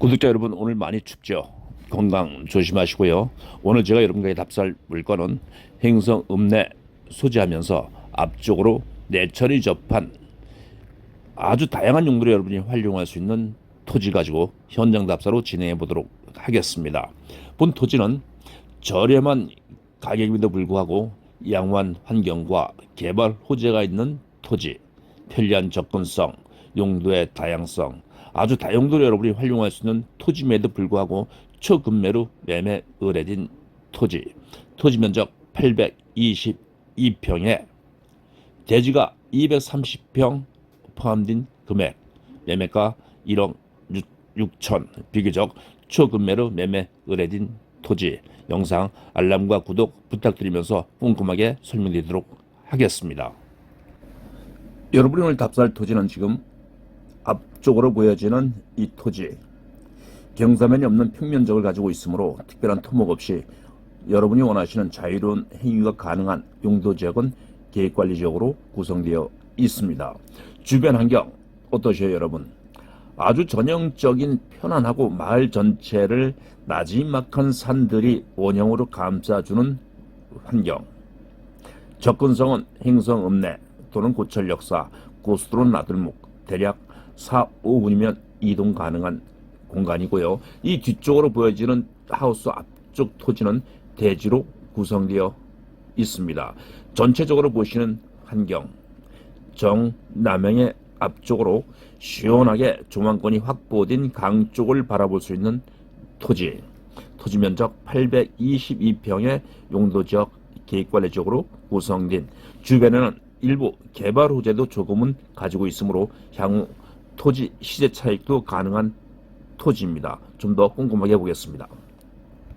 구독자 여러분 오늘 많이 춥죠? 건강 조심하시고요. 오늘 제가 여러분에게 답살 물건은 행성 읍내 소지하면서 앞쪽으로 내철이 접한 아주 다양한 용도로 여러분이 활용할 수 있는 토지 가지고 현장 답사로 진행해 보도록 하겠습니다. 본 토지는 저렴한 가격임에도 불구하고 양호한 환경과 개발 호재가 있는 토지, 편리한 접근성, 용도의 다양성, 아주 다용도로 여러분이 활용할 수 있는 토지임에도 불구하고 초급매로 매매 의뢰된 토지, 토지 면적 822평에 대지가 230평 포함된 금액, 매매가 1억 6, 천 비교적 초급매로 매매 의뢰된 토지, 영상 알람과 구독 부탁드리면서 꼼꼼하게 설명드리도록 하겠습니다. 여러분이 오늘 답사할 토지는 지금 앞쪽으로 보여지는 이 토지 경사면이 없는 평면적을 가지고 있으므로 특별한 토목 없이 여러분이 원하시는 자유로운 행위가 가능한 용도 지역은 계획관리지역으로 구성되어 있습니다. 주변 환경 어떠세요 여러분? 아주 전형적인 편안하고 마을 전체를 나지막한 산들이 원형으로 감싸주는 환경 접근성은 행성 읍내 또는 고철 역사, 고수도로 나들목 대략 4, 5분이면 이동 가능한 공간이고요. 이 뒤쪽으로 보여지는 하우스 앞쪽 토지는 대지로 구성되어 있습니다. 전체적으로 보시는 환경 정남향의 앞쪽으로 시원하게 조망권이 확보된 강 쪽을 바라볼 수 있는 토지 토지 면적 822평의 용도지역 계획관리적으로 구성된 주변에는 일부 개발 호재도 조금은 가지고 있으므로 향후 토지 시세 차익도 가능한 토지입니다. 좀 더 꼼꼼하게 보겠습니다.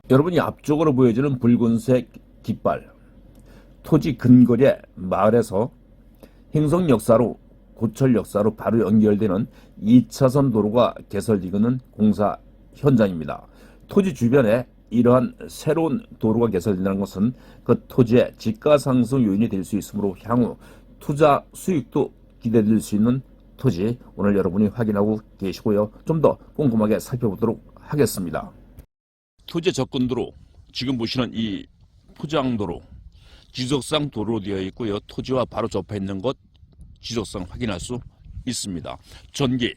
여러분이 앞쪽으로 보여지는 붉은색 깃발 토지 근거리의 마을에서 행성 역사로 고철 역사로 바로 연결되는 2차선 도로가 개설되는 공사 현장입니다. 토지 주변에 이러한 새로운 도로가 개설된다는 것은 그 토지의 지가 상승 요인이 될 수 있으므로 향후 투자 수익도 기대될 수 있는 토지 오늘 여러분이 확인하고 계시고요. 좀 더 꼼꼼하게 살펴보도록 하겠습니다. 토지 접근도로 지금 보시는 이 포장도로 지속상 도로 되어 있고요. 토지와 바로 접해 있는 것 지속상 확인할 수 있습니다. 전기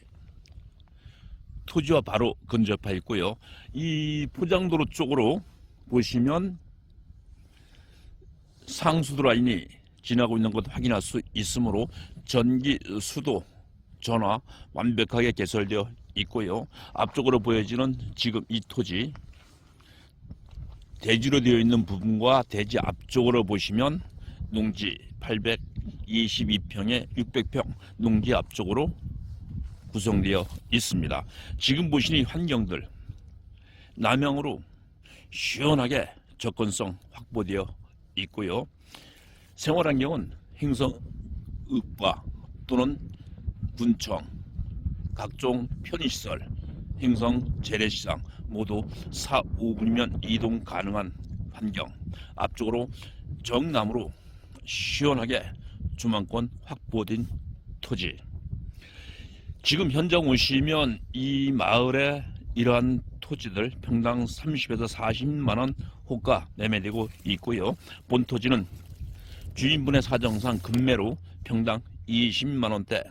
토지와 바로 근접해 있고요. 이 포장도로 쪽으로 보시면 상수도 라인이 지나고 있는 것 확인할 수 있으므로 전기, 수도, 전화 완벽하게 개설되어 있고요. 앞쪽으로 보여지는 지금 이 토지 대지로 되어 있는 부분과 대지 앞쪽으로 보시면 농지 822평에 600평 농지 앞쪽으로 구성되어 있습니다. 지금 보시는 이 환경들 남향으로 시원하게 접근성 확보되어 있고요. 생활 환경은 행성 읍과 또는 군청 각종 편의시설 행성 재래시장 모두 4, 5분이면 이동 가능한 환경 앞쪽으로 정남으로 시원하게 주만권 확보된 토지 지금 현장 오시면 이 마을에 이러한 토지들 평당 30에서 40만 원 호가 매매되고 있고요. 본 토지는 주인분의 사정상 금매로 평당 20만 원대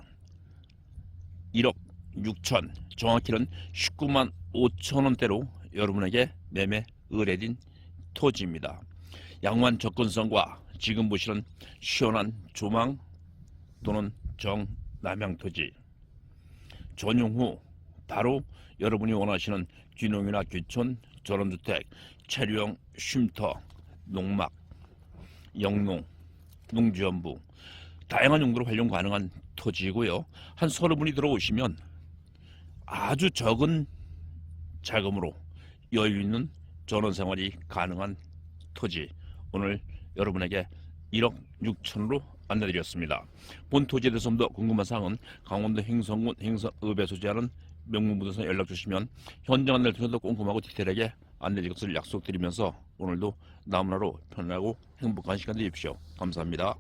1억 6천 정확히는 19만 5천 원대로 여러분에게 매매 의뢰된 토지입니다. 양호한 접근성과 지금 보시는 시원한 조망 또는 정남향 토지 전용 후 바로 여러분이 원하시는 귀농이나 귀촌, 전원주택, 체류형 쉼터, 농막, 영농, 농지연부 다양한 용도로 활용 가능한 토지이고요. 한 서너 분이 들어오시면 아주 적은 자금으로 여유 있는 전원 생활이 가능한 토지 오늘 여러분에게 1억 6천으로 안내드렸습니다. 본 토지에 대해서 좀 더 궁금한 사항은 강원도 행성군 행성읍에 소지하는 명문부동산 연락 주시면 현장 안내를 통해서 꼼꼼하고 디테일하게 안내드릴 것을 약속드리면서 오늘도 나무나로 편안하고 행복한 시간 되십시오. 감사합니다.